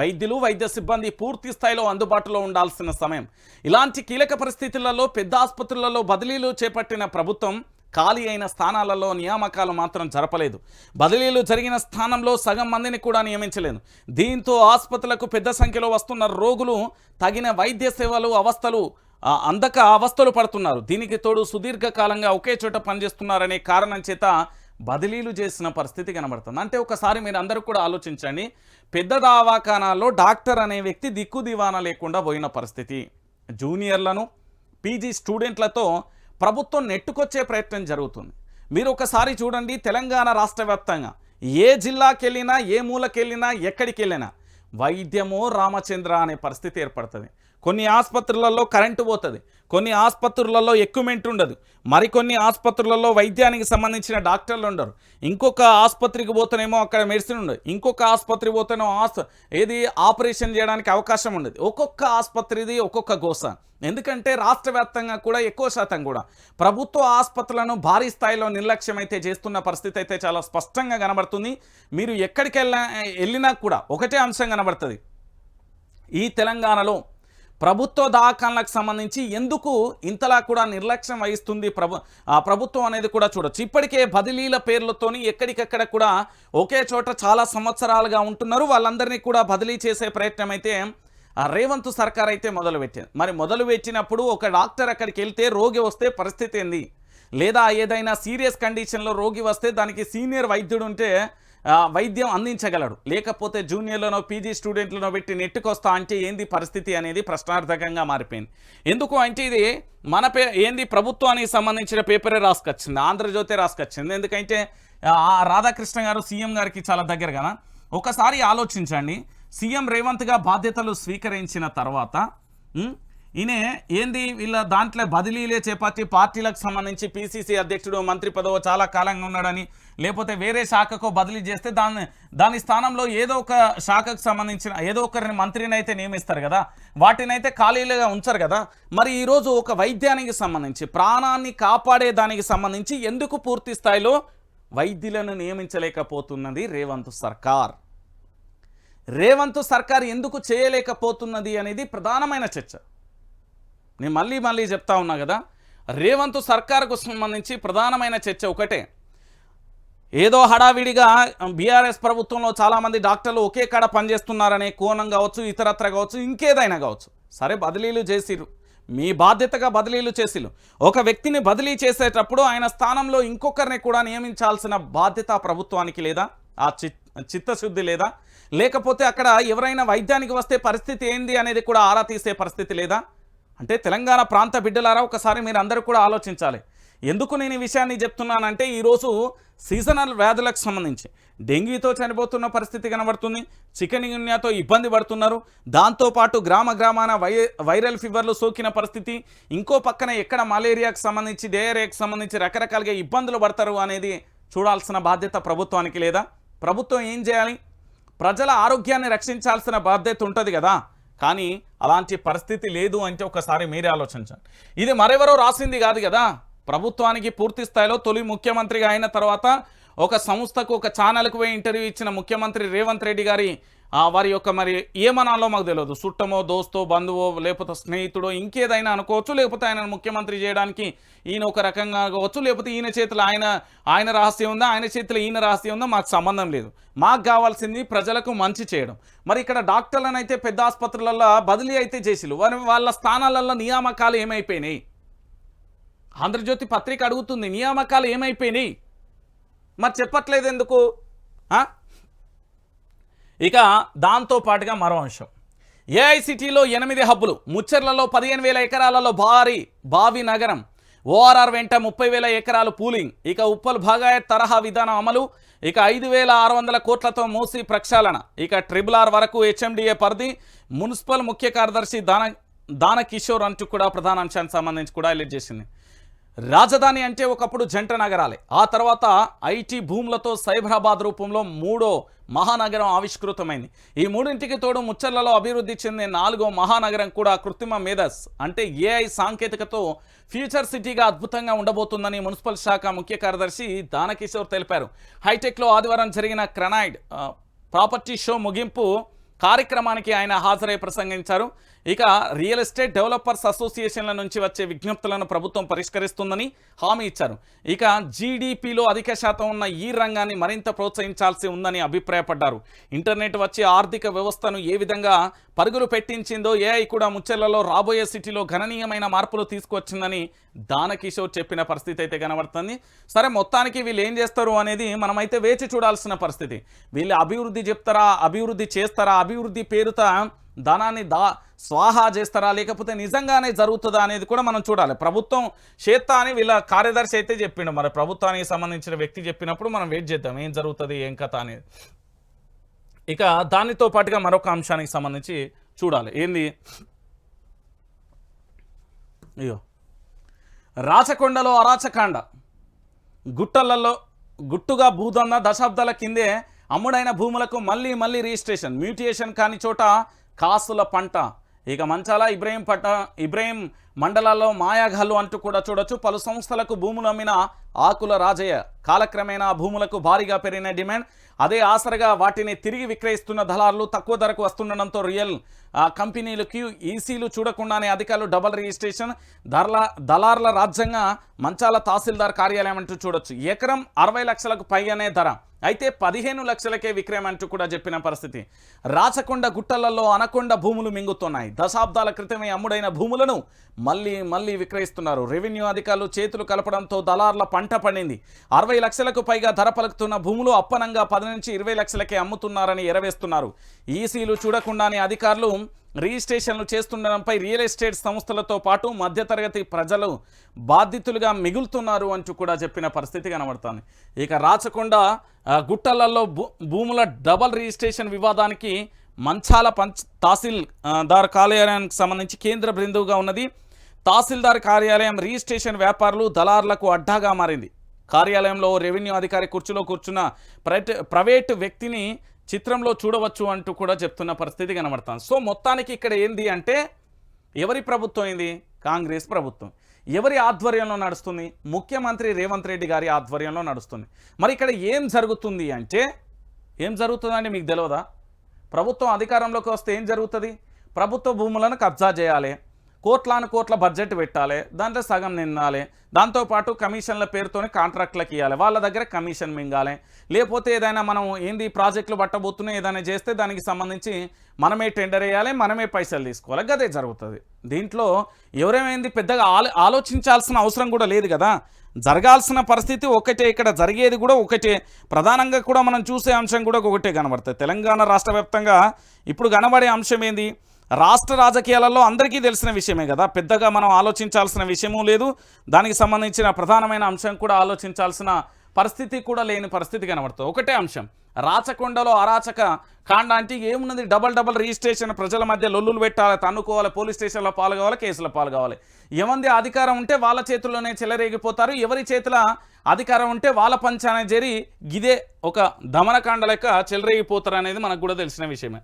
వైద్యులు వైద్య సిబ్బంది పూర్తి స్థాయిలో అందుబాటులో ఉండాల్సిన సమయం. ఇలాంటి కీలక పరిస్థితులలో పెద్ద ఆసుపత్రులలో బదిలీలు చేపట్టిన ప్రభుత్వం ఖాళీ అయిన స్థానాలలో నియామకాలు మాత్రం జరపలేదు. బదిలీలు జరిగిన స్థానంలో సగం మందిని కూడా నియమించలేదు. దీంతో ఆసుపత్రులకు పెద్ద సంఖ్యలో వస్తున్న రోగులు తగిన వైద్య సేవలు అవస్థలు అందక అవస్థలు పడుతున్నారు. దీనికి తోడు సుదీర్ఘకాలంగా ఒకే చోట పనిచేస్తున్నారనే కారణం చేత బదిలీలు చేసిన పరిస్థితి కనబడుతుంది. అంటే ఒకసారి మీరు అందరూ కూడా ఆలోచించండి. పెద్ద దవాఖానాల్లో డాక్టర్ అనే వ్యక్తి దిక్కు దివానా లేకుండా పోయిన పరిస్థితి. జూనియర్లను పీజీ స్టూడెంట్లతో ప్రభుత్వం నెట్టుకొచ్చే ప్రయత్నం జరుగుతుంది. మీరు ఒకసారి చూడండి తెలంగాణ రాష్ట్ర వ్యాప్తంగా. ఏ జిల్లాకి వెళ్ళినా ఏ మూలకెళ్ళినా ఎక్కడికి వెళ్ళినా వైద్యమో రామచంద్ర అనే పరిస్థితి ఏర్పడుతుంది. కొన్ని ఆసుపత్రులలో కరెంటు పోతుంది కొన్ని ఆసుపత్రులలో ఎక్విప్మెంట్ ఉండదు మరికొన్ని ఆసుపత్రులలో వైద్యానికి సంబంధించిన డాక్టర్లు ఉండరు. ఇంకొక ఆసుపత్రికి పోతేనేమో అక్కడ మెడిసిన్ ఉండదు ఇంకొక ఆసుపత్రి పోతేనేమో ఆస్ ఏది ఆపరేషన్ చేయడానికి అవకాశం ఉండదు. ఒక్కొక్క ఆసుపత్రిది ఒక్కొక్క గోస. ఎందుకంటే రాష్ట్ర వ్యాప్తంగా కూడా ఎక్కువ శాతం కూడా ప్రభుత్వ ఆసుపత్రులను భారీ స్థాయిలో నిర్లక్ష్యం అయితే చేస్తున్న పరిస్థితి అయితే చాలా స్పష్టంగా కనబడుతుంది. మీరు ఎక్కడికి వెళ్ళినా కూడా ఒకటే అంశం కనబడుతుంది. ఈ తెలంగాణలో ప్రభుత్వ దవాఖానలకు సంబంధించి ఎందుకు ఇంతలా కూడా నిర్లక్ష్యం వహిస్తుంది ప్రభు ఆ ప్రభుత్వం అనేది కూడా చూడొచ్చు. ఇప్పటికే బదిలీల పేర్లతోని ఎక్కడికక్కడ కూడా ఒకే చోట చాలా సంవత్సరాలుగా ఉంటున్నారు. వాళ్ళందరినీ కూడా బదిలీ చేసే ప్రయత్నం అయితే రేవంత్ సర్కార్ అయితే మొదలుపెట్టింది. మరి మొదలుపెట్టినప్పుడు ఒక డాక్టర్ అక్కడికి వెళ్తే రోగి వస్తే పరిస్థితి ఏంది? లేదా ఏదైనా సీరియస్ కండిషన్లో రోగి వస్తే దానికి సీనియర్ వైద్యుడు ఉంటే వైద్యం అందించగలడు. లేకపోతే జూనియర్లను పీజీ స్టూడెంట్లను పెట్టి నెట్టుకొస్తా అంటే ఏంది పరిస్థితి అనేది ప్రశ్నార్థకంగా మారిపోయింది. ఎందుకు అంటే ఇది మన పే ఏంది ప్రభుత్వానికి సంబంధించిన పేపరే రాసుకొచ్చింది ఆంధ్రజ్యోతి రాసుకొచ్చింది. ఎందుకంటే ఆ రాధాకృష్ణ గారు సీఎం గారికి చాలా దగ్గర కదా. ఒకసారి ఆలోచించండి. సీఎం రేవంత్గా బాధ్యతలు స్వీకరించిన తర్వాత ఉం, ఈయన ఏంది వీళ్ళ దాంట్లో బదిలీలే చేపట్టి పార్టీలకు సంబంధించి పీసీసీ అధ్యక్షుడు మంత్రి పదవ చాలా కాలంగా ఉన్నాడని లేకపోతే వేరే శాఖకు బదిలీ చేస్తే దాన్ని దాని స్థానంలో ఏదో ఒక శాఖకు సంబంధించిన ఏదో ఒకరిని మంత్రిని అయితే నియమిస్తారు కదా. వాటినైతే ఖాళీలుగా ఉంచరు కదా. మరి ఈరోజు ఒక వైద్యానికి సంబంధించి ప్రాణాన్ని కాపాడే దానికి సంబంధించి ఎందుకు పూర్తి స్థాయిలో వైద్యులను నియమించలేకపోతున్నది రేవంత్ సర్కార్? రేవంత్ సర్కార్ ఎందుకు చేయలేకపోతున్నది అనేది ప్రధానమైన చర్చ. నేను మళ్ళీ మళ్ళీ చెప్తా ఉన్నా కదా రేవంత్ సర్కార్కు సంబంధించి ప్రధానమైన చర్చ ఒకటే. ఏదో హడావిడిగా బీఆర్ఎస్ ప్రభుత్వంలో చాలామంది డాక్టర్లు ఒకే కాడ పనిచేస్తున్నారనే కోణం కావచ్చు ఇతరత్ర కావచ్చు ఇంకేదైనా కావచ్చు. సరే బదిలీలు చేసిరు మీ బాధ్యతగా బదిలీలు చేసిరు ఒక వ్యక్తిని బదిలీ చేసేటప్పుడు ఆయన స్థానంలో ఇంకొకరిని కూడా నియమించాల్సిన బాధ్యత ప్రభుత్వానికి లేదా? ఆ చిత్ చిత్తశుద్ధి లేదా? లేకపోతే అక్కడ ఎవరైనా వైద్యానికి వస్తే పరిస్థితి ఏంది అనేది కూడా ఆరా తీసే పరిస్థితి లేదా? అంటే తెలంగాణ ప్రాంత బిడ్డలారా? ఒకసారి మీరు అందరూ కూడా ఆలోచించాలి. ఎందుకు నేను ఈ విషయాన్ని చెప్తున్నానంటే ఈరోజు సీజనల్ వ్యాధులకు సంబంధించి. డెంగ్యూతో చనిపోతున్న పరిస్థితి కనబడుతుంది చికెన్ గున్యాతో ఇబ్బంది పడుతున్నారు దాంతోపాటు గ్రామ గ్రామాన వై వైరల్ ఫీవర్లు సోకిన పరిస్థితి ఇంకో పక్కన ఎక్కడ మలేరియాకు సంబంధించి డయేరియాకు సంబంధించి రకరకాలుగా ఇబ్బందులు పడతారు అనేది చూడాల్సిన బాధ్యత ప్రభుత్వానికి లేదా? ప్రభుత్వం ఏం చేయాలి? ప్రజల ఆరోగ్యాన్ని రక్షించాల్సిన బాధ్యత ఉంటుంది కదా కానీ అలాంటి పరిస్థితి లేదు అంటే ఒకసారి మీరే ఆలోచించండి. ఇది మరెవరో రాసింది కాదు కదా ప్రభుత్వానికి పూర్తి స్థాయిలో తొలి ముఖ్యమంత్రిగా అయిన తర్వాత ఒక సంస్థకు ఒక ఛానల్కు పోయి ఇంటర్వ్యూ ఇచ్చిన ముఖ్యమంత్రి రేవంత్ రెడ్డి గారి వారి యొక్క మరి ఏమనాలో మాకు తెలియదు. చుట్టమో దోస్తో బంధువో లేకపోతే స్నేహితుడో ఇంకేదైనా అనుకోవచ్చు లేకపోతే ఆయన ముఖ్యమంత్రి చేయడానికి ఈయన ఒక రకంగా కావచ్చు లేకపోతే ఈయన చేతిలో ఆయన ఆయన రహస్యం ఉందా ఆయన చేతిలో ఈయన రహస్యం ఉందా మాకు సంబంధం లేదు. మాకు కావాల్సింది ప్రజలకు మంచి చేయడం. మరి ఇక్కడ డాక్టర్లను అయితే పెద్ద ఆసుపత్రులలో బదిలీ అయితే చేసిలు వారి వాళ్ళ స్థానాలలో నియామకాలు ఏమైపోయినాయి? ఆంధ్రజ్యోతి పత్రిక అడుగుతుంది నియామకాలు ఏమైపోయినాయి? మరి చెప్పట్లేదు ఎందుకు ఇక దాంతో పాటుగా మరో అంశం. ఏఐసిటీలో ఎనిమిది హబ్బులు ముచ్చర్లలో పదిహేను వేల ఎకరాలలో భారీ బావి నగరం ఓఆర్ఆర్ వెంట ముప్పై వేల ఎకరాలు పూలింగ్. ఇక ఉప్పల్ భాగాయత్ తరహా విధానం అమలు ఇక ఐదు వేల ఆరు వందల కోట్లతో మూసి ప్రక్షాళన. ఇక ట్రిబుల్ ఆర్ వరకు హెచ్ఎండిఏ పరిధి మున్సిపల్ ముఖ్య కార్యదర్శి దాన దాన కిషోర్ అంటూ కూడా ప్రధాన అంశానికి సంబంధించి కూడా హైలైట్ చేసింది. రాజధాని అంటే ఒకప్పుడు జంట నగరాలే. ఆ తర్వాత ఐటీ భూములతో సైబరాబాద్ రూపంలో మూడో మహానగరం ఆవిష్కృతమైంది. ఈ మూడింటికి తోడు ముచ్చర్లలో అభివృద్ధి చెందే నాలుగో మహానగరం కూడా కృత్రిమ మేధస్ అంటే ఏఐ సాంకేతికతో ఫ్యూచర్ సిటీగా అద్భుతంగా ఉండబోతుందని మున్సిపల్ శాఖ ముఖ్య కార్యదర్శి దానకిషోర్ తెలిపారు. హైటెక్లో ఆదివారం జరిగిన క్రనైడ్ ప్రాపర్టీ షో ముగింపు కార్యక్రమానికి ఆయన హాజరై ప్రసంగించారు. ఇక రియల్ ఎస్టేట్ డెవలపర్స్ అసోసియేషన్ల నుంచి వచ్చే విజ్ఞప్తులను ప్రభుత్వం పరిష్కరిస్తుందని హామీ ఇచ్చారు. ఇక జీడిపిలో అధిక శాతం ఉన్న ఈ రంగాన్ని మరింత ప్రోత్సహించాల్సి ఉందని అభిప్రాయపడ్డారు. ఇంటర్నెట్ వచ్చి ఆర్థిక వ్యవస్థను ఏ విధంగా పరుగులు పెట్టించిందో ఏఐ కూడా ముచ్చెలలో రాబోయే సిటీలో గణనీయమైన మార్పులు తీసుకొచ్చిందని దానకిషోర్ చెప్పిన పరిస్థితి అయితే కనబడుతుంది. సరే మొత్తానికి వీళ్ళు ఏం చేస్తారు అనేది మనమైతే వేచి చూడాల్సిన పరిస్థితి. వీళ్ళు అభివృద్ధి చెప్తారా అభివృద్ధి చేస్తారా అభివృద్ధి పేరుత ధనాన్ని దా స్వాహా చేస్తారా? లేకపోతే నిజంగానే జరుగుతుందా అనేది కూడా మనం చూడాలి. ప్రభుత్వం చేత్తా అని వీళ్ళ కార్యదర్శి అయితే చెప్పిండు. మరి ప్రభుత్వానికి సంబంధించిన వ్యక్తి చెప్పినప్పుడు మనం వెయిట్ చేద్దాం. ఏం జరుగుతుంది? ఏం కథ అనేది. ఇక దానితో పాటుగా మరొక అంశానికి సంబంధించి చూడాలి. ఏంది? అయ్యో. రాచకొండలో అరాచకాండ. గుట్టలలో గుట్టుగా భూదన్న దశాబ్దాల కిందే అమ్ముడైన భూములకు మళ్ళీ మళ్ళీ రిజిస్ట్రేషన్. మ్యూటియేషన్ కాని చోట కాసుల పంట. ఇక మంచాల ఇబ్రహీం పట్ట ఇబ్రహీం మండలాల్లో మాయాఘాలు అంటూ కూడా చూడొచ్చు. పలు సంస్థలకు భూములు అమ్మిన ఆకుల రాజయ్య కాలక్రమేణా భూములకు భారీగా పెరిగిన డిమాండ్. అదే ఆసరగా వాటిని తిరిగి విక్రయిస్తున్న దళారులు తక్కువ ధరకు వస్తుండడంతో రియల్ కంపెనీలకి ఈసీలు చూడకుండానే అధికారులు డబల్ రిజిస్ట్రేషన్ ధరల దళార్ల రాజ్యంగా మంచాల తహసీల్దార్ కార్యాలయం అంటూ చూడొచ్చు. ఎకరం అరవై లక్షలకు పైగానే ధర. అయితే పదిహేను లక్షలకే విక్రయం అంటూ కూడా చెప్పిన పరిస్థితి. రాచకొండ గుట్టలలో అనకొండ భూములు మింగుతున్నాయి. దశాబ్దాల క్రితమే అమ్ముడైన భూములను మళ్ళీ మళ్ళీ విక్రయిస్తున్నారు. రెవెన్యూ అధికారులు చేతులు కలపడంతో దళార్ల పంట పండింది. అరవై లక్షలకు పైగా ధర పలుకుతున్న భూములు అప్పనంగా పది నుంచి ఇరవై లక్షలకే అమ్ముతున్నారని ఎరవేస్తున్నారు. ఈసీలు చూడకుండానే అధికారులు రిజిస్ట్రేషన్లు చేస్తుండడంపై రియల్ ఎస్టేట్ సంస్థలతో పాటు మధ్యతరగతి ప్రజలు బాధితులుగా మిగులుతున్నారు అంటూ కూడా చెప్పిన పరిస్థితి కనబడుతుంది. ఇక రాచకొండ గుట్టలలో భూ భూముల డబల్ రిజిస్ట్రేషన్ వివాదానికి మంచాల పంచ్ తహసీల్దార్ కార్యాలయానికి సంబంధించి కేంద్ర బిందువుగా ఉన్నది. తహసీల్దార్ కార్యాలయం రిజిస్ట్రేషన్ వ్యాపారులు దళారులకు అడ్డాగా మారింది. కార్యాలయంలో రెవెన్యూ అధికారి కుర్చీలో కూర్చున్న ప్రైవేట్ ప్రైవేటు వ్యక్తిని చిత్రంలో చూడవచ్చు అంటూ కూడా చెప్తున్న పరిస్థితి కనబడుతుంది. సో మొత్తానికి ఇక్కడ ఏంది అంటే ఎవరి ప్రభుత్వం ఏంది? కాంగ్రెస్ ప్రభుత్వం. ఎవరి ఆధ్వర్యంలో నడుస్తుంది? ముఖ్యమంత్రి రేవంత్ రెడ్డి గారి ఆధ్వర్యంలో నడుస్తుంది. మరి ఇక్కడ ఏం జరుగుతుంది అంటే ఏం జరుగుతుందండి మీకు తెలియదా ప్రభుత్వం అధికారంలోకి వస్తే ఏం జరుగుతుంది? ప్రభుత్వ భూములను కబ్జా చేయాలి. కోట్లాను కోట్ల బడ్జెట్ పెట్టాలి దాంట్లో సగం నిందాలి దాంతోపాటు కమిషన్ల పేరుతోనే కాంట్రాక్ట్లకు ఇవ్వాలి వాళ్ళ దగ్గర కమిషన్ మింగాలి. లేకపోతే ఏదైనా మనం ఏంది ప్రాజెక్టులు పట్టబోతున్నాయి ఏదైనా చేస్తే దానికి సంబంధించి మనమే టెండర్ వేయాలి మనమే పైసలు తీసుకోవాలి. గదే జరుగుతుంది. దీంట్లో ఎవరేమైంది పెద్దగా ఆలో ఆలోచించాల్సిన అవసరం కూడా లేదు కదా. జరగాల్సిన పరిస్థితి ఒకటే ఇక్కడ జరిగేది కూడా ఒకటే. ప్రధానంగా కూడా మనం చూసే అంశం కూడా ఒకటే కనబడుతుంది తెలంగాణ రాష్ట్ర వ్యాప్తంగా ఇప్పుడు కనబడే అంశం ఏంది? రాష్ట్ర రాజకీయాలలో అందరికీ తెలిసిన విషయమే కదా. పెద్దగా మనం ఆలోచించాల్సిన విషయమూ లేదు. దానికి సంబంధించిన ప్రధానమైన అంశం కూడా ఆలోచించాల్సిన పరిస్థితి కూడా లేని పరిస్థితి కనబడుతుంది. ఒకటే అంశం. రాచకొండలో అరాచక కాండ అంటే ఏమున్నది? డబల్ డబల్ రిజిస్ట్రేషన్ ప్రజల మధ్య లొల్లులు పెట్టాలి తన్నుకోవాలి పోలీస్ స్టేషన్లో పాల్గొవాలి కేసులో పాల్గొవాలి. ఏమంది అధికారం ఉంటే వాళ్ళ చేతుల్లోనే చెలరేగిపోతారు. ఎవరి చేతుల అధికారం ఉంటే వాళ్ళ పంచానే జరి గిదే ఒక దమనకాండ లెక్క చెలరేగిపోతారు అనేది మనకు కూడా తెలిసిన విషయమే.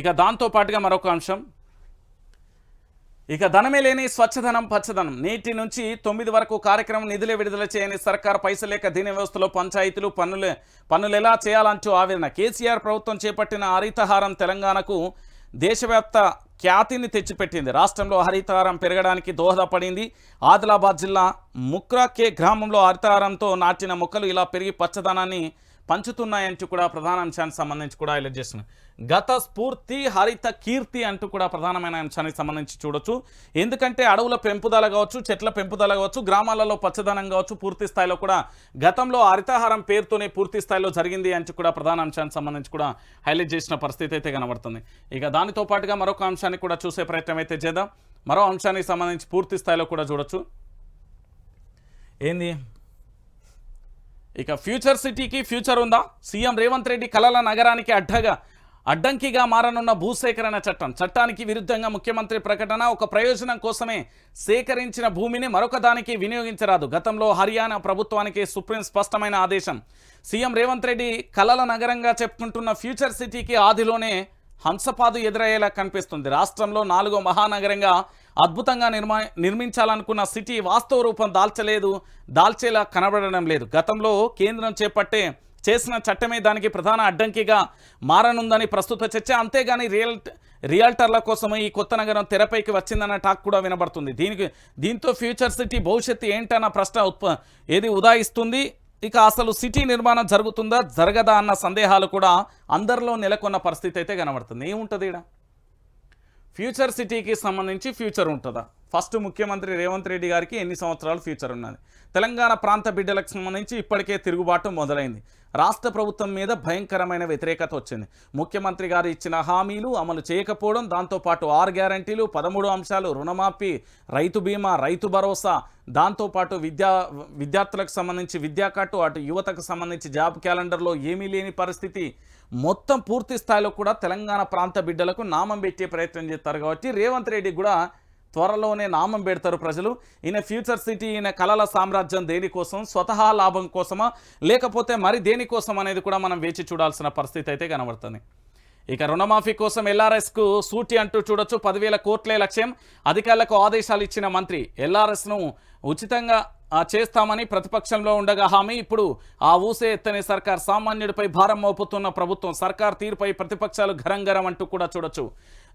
ఇక దాంతో పాటుగా మరొక అంశం. ఇక ధనమే లేని స్వచ్ఛధనం పచ్చదనం నేటి నుంచి తొమ్మిది వరకు కార్యక్రమం నిధులే విడుదల చేయని సర్కార్ పైసలేక దీని వ్యవస్థలో పంచాయతీలు పన్నులే పన్నులు ఎలా చేయాలంటూ ఆవేదన. కేసీఆర్ ప్రభుత్వం చేపట్టిన హరితహారం తెలంగాణకు దేశవ్యాప్త ఖ్యాతిని తెచ్చిపెట్టింది. రాష్ట్రంలో హరితహారం పెరగడానికి దోహదపడింది. ఆదిలాబాద్ జిల్లా ముక్రాకే గ్రామంలో హరితహారంతో నాటిన మొక్కలు ఇలా పెరిగి పచ్చదనాన్ని పంచుతున్నాయంటూ కూడా ప్రధాన అంశానికి సంబంధించి కూడా హైలైట్ చేస్తున్నాయి గత స్ఫూర్తి హరిత కీర్తి అంటూ కూడా ప్రధానమైన అంశానికి సంబంధించి చూడొచ్చు. ఎందుకంటే అడవుల పెంపుదల కావచ్చు చెట్ల పెంపుదల కావచ్చు గ్రామాలలో పచ్చదనం కావచ్చు పూర్తి స్థాయిలో కూడా గతంలో హరితహారం పేరుతోనే పూర్తి స్థాయిలో జరిగింది అంటూ కూడా ప్రధాన అంశానికి సంబంధించి కూడా హైలైట్ చేసిన పరిస్థితి అయితే కనబడుతుంది. ఇక దానితో పాటుగా మరొక అంశాన్ని కూడా చూసే ప్రయత్నం అయితే చేద్దాం. మరో అంశానికి సంబంధించి పూర్తి స్థాయిలో కూడా చూడొచ్చు. ఏంది? ఇక ఫ్యూచర్ సిటీకి ఫ్యూచర్ ఉందా? సీఎం రేవంత్ రెడ్డి కలల నగరానికి అడ్డగా అడ్డంకిగా మారనున్న భూసేకరణ చట్టం. చట్టానికి విరుద్ధంగా ముఖ్యమంత్రి ప్రకటన ఒక ప్రయోజనం కోసమే సేకరించిన భూమిని మరొక దానికి వినియోగించరాదు. గతంలో హర్యానా ప్రభుత్వానికి సుప్రీం స్పష్టమైన ఆదేశం. సీఎం రేవంత్ రెడ్డి కలల నగరంగా చెప్పుకుంటున్న ఫ్యూచర్ సిటీకి ఆదిలోనే హంసపాదు ఎదురయ్యేలా కనిపిస్తుంది. రాష్ట్రంలో నాలుగో మహానగరంగా అద్భుతంగా నిర్మా నిర్మించాలనుకున్న సిటీ వాస్తవ రూపం దాల్చలేదు దాల్చేలా కనబడడం లేదు. గతంలో కేంద్రం చేపట్టే చేసిన చట్టమే దానికి ప్రధాన అడ్డంకిగా మారనుందని ప్రస్తుత చర్చ. అంతేగాని రియల్ రియల్టర్ల కోసమే ఈ కొత్త నగరం తెరపైకి వచ్చిందన్న టాక్ కూడా వినబడుతుంది. దీనికి దీంతో ఫ్యూచర్ సిటీ భవిష్యత్తు ఏంటన్న ప్రశ్న ఉత్ప ఏది ఉదాయిస్తుంది? ఇక అసలు సిటీ నిర్మాణం జరుగుతుందా జరగదా అన్న సందేహాలు కూడా అందరిలో నెలకొన్న పరిస్థితి అయితే కనబడుతుంది. ఏముంటుంది ఇక్కడ ఫ్యూచర్ సిటీకి సంబంధించి ఫ్యూచర్ ఉంటుందా? ఫస్ట్ ముఖ్యమంత్రి రేవంత్ రెడ్డి గారికి ఎన్ని సంవత్సరాలు ఫ్యూచర్ ఉన్నది? తెలంగాణ ప్రాంత బిడ్డలకు సంబంధించి ఇప్పటికే తిరుగుబాటు మొదలైంది. రాష్ట్ర ప్రభుత్వం మీద భయంకరమైన వ్యతిరేకత వచ్చింది. ముఖ్యమంత్రి గారు ఇచ్చిన హామీలు అమలు చేయకపోవడం దాంతోపాటు ఆరు గ్యారంటీలు పదమూడు అంశాలు రుణమాఫీ రైతు బీమా రైతు భరోసా దాంతోపాటు విద్యా విద్యార్థులకు సంబంధించి విద్యాకట్టు అటు యువతకు సంబంధించి జాబ్ క్యాలెండర్లో ఏమీ లేని పరిస్థితి. మొత్తం పూర్తి స్థాయిలో కూడా తెలంగాణ ప్రాంత బిడ్డలకు నామం పెట్టే ప్రయత్నం చేస్తారు కాబట్టి రేవంత్ రెడ్డి కూడా త్వరలోనే నామం పెడతారు ప్రజలు. ఈయన ఫ్యూచర్ సిటీ ఈయన కళల సామ్రాజ్యం దేనికోసం స్వతహా లాభం కోసమా లేకపోతే మరి దేనికోసం అనేది కూడా మనం వేచి చూడాల్సిన పరిస్థితి అయితే కనబడుతుంది. ఇక రుణమాఫీ కోసం ఎల్ఆర్ఎస్కు సూటి అంటూ చూడొచ్చు. పదివేల కోట్లే లక్ష్యం. అధికారులకు ఆదేశాలు ఇచ్చిన మంత్రి ఎల్ఆర్ఎస్ను ఉచితంగా చేస్తామని ప్రతిపక్షంలో ఉండగా హామీ. ఇప్పుడు ఆ ఊసే ఎత్తనే సర్కార్ సామాన్యుడిపై భారం మోపుతున్న ప్రభుత్వం. సర్కార్ తీరుపై ప్రతిపక్షాలు గరం గరం అంటూ కూడా చూడొచ్చు.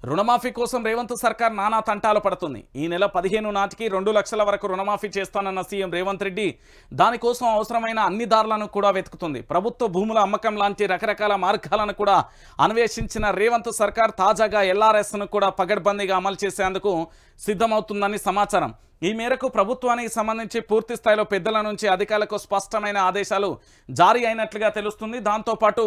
రుణమాఫీ కోసం రేవంత్ సర్కార్ నానా తంటాలు పడుతుంది. ఈ నెల పదిహేను నాటికి రెండు లక్షల వరకు రుణమాఫీ చేస్తానన్న సీఎం రేవంత్ రెడ్డి దానికోసం అవసరమైన అన్ని దారులను కూడా వెతుకుతుంది. ప్రభుత్వ భూముల అమ్మకం లాంటి రకరకాల మార్గాలను కూడా అన్వేషించిన రేవంత్ సర్కార్ తాజాగా ఎల్ఆర్ఎస్ను కూడా పగడ్బందీగా అమలు చేసేందుకు సిద్ధమవుతుందని సమాచారం. ఈ మేరకు ప్రభుత్వానికి సంబంధించి పూర్తి స్థాయిలో పెద్దల నుంచి అధికారులకు స్పష్టమైన ఆదేశాలు జారీ అయినట్లుగా తెలుస్తుంది. దాంతోపాటు